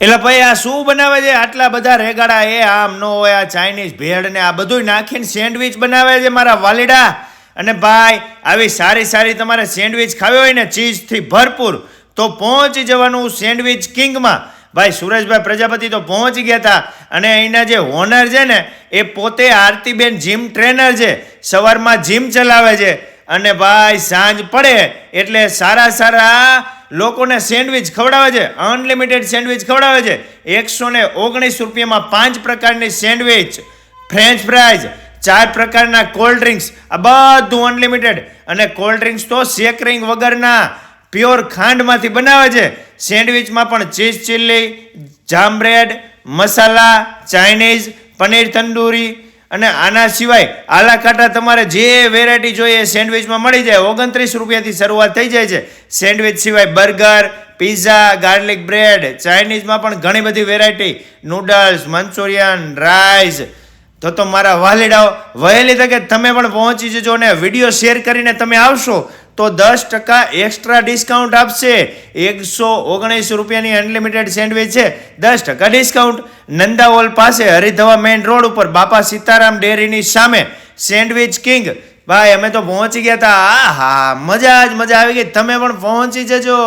એટલે ભાઈ, આ શું બનાવે છે? આટલા બધા રેગાડા, એ આમ નો હોય, આ ચાઇનીઝ ભેળ ને આ બધું નાખીને સેન્ડવિચ બનાવે છે મારા વાલીડા. અને ભાઈ, આવી સારી સારી તમારે સેન્ડવિચ ખાવી હોય ને ચીઝથી ભરપૂર, તો પહોંચી જવાનું સેન્ડવિચ કિંગમાં. ભાઈ, સુરેશભાઈ પ્રજાપતિ તો પહોંચી ગયા હતા અને અહીંના જે ઓનર છે ને, એ પોતે આરતીબેન જીમ ટ્રેનર છે. સવારમાં જીમ ચલાવે છે. અને ભાઈ સાંજ પડે એટલે સારા સારા લોકોને સેન્ડવિચ ખવડાવે છે. અનલિમિટેડ સેન્ડવિચ ખવડાવે છે. એકસો ને ઓગણીસ રૂપિયામાં પાંચ પ્રકારની સેન્ડવિચ ફ્રેન્ચ ફ્રાઈઝ ચાર પ્રકારના કોલ્ડ ડ્રિંક્સ આ બધું અનલિમિટેડ અને કોલ્ડ ડ્રિંક્સ તો શેકરિંગ વગરના પ્યોર ખાંડમાંથી બનાવે છે. સેન્ડવિચમાં પણ cheese chilli jam bread, masala, Chinese, paneer tandoori અને આના સિવાય આલા કાટા તમારે જે વેરાયટી જોઈએ સેન્ડવિચમાં મળી જાય. ઓગણત્રીસ રૂપિયાથી શરૂઆત થઈ જાય છે. સેન્ડવિચ સિવાય બર્ગર પીઝા ગાર્લિક બ્રેડ ચાઇનીઝમાં પણ ઘણી બધી વેરાયટી નૂડલ્સ મંચુરિયન રાઈસ તો તો મારા વાલીડાઓ, વહેલી તકે તમે પણ પહોંચી જજો અને વીડિયો શેર કરીને તમે આવશો. તો દસ ટકા એક્સ્ટ્રા ડિસ્કાઉન્ટ આપશે. એકસો ઓગણીસ રૂપિયાની અનલિમિટેડ સેન્ડવિચ છે. દસ ટકા ડિસ્કાઉન્ટ નંદા હોલ પાસે હરિધવા મેઇન રોડ ઉપર બાપા સીતારામ ડેરીની સામે સેન્ડવિચ કિંગ ભાઈ, અમે તો પહોંચી ગયા હતા આ હા મજા જ મજા આવી ગઈ. તમે પણ પહોંચી જજો.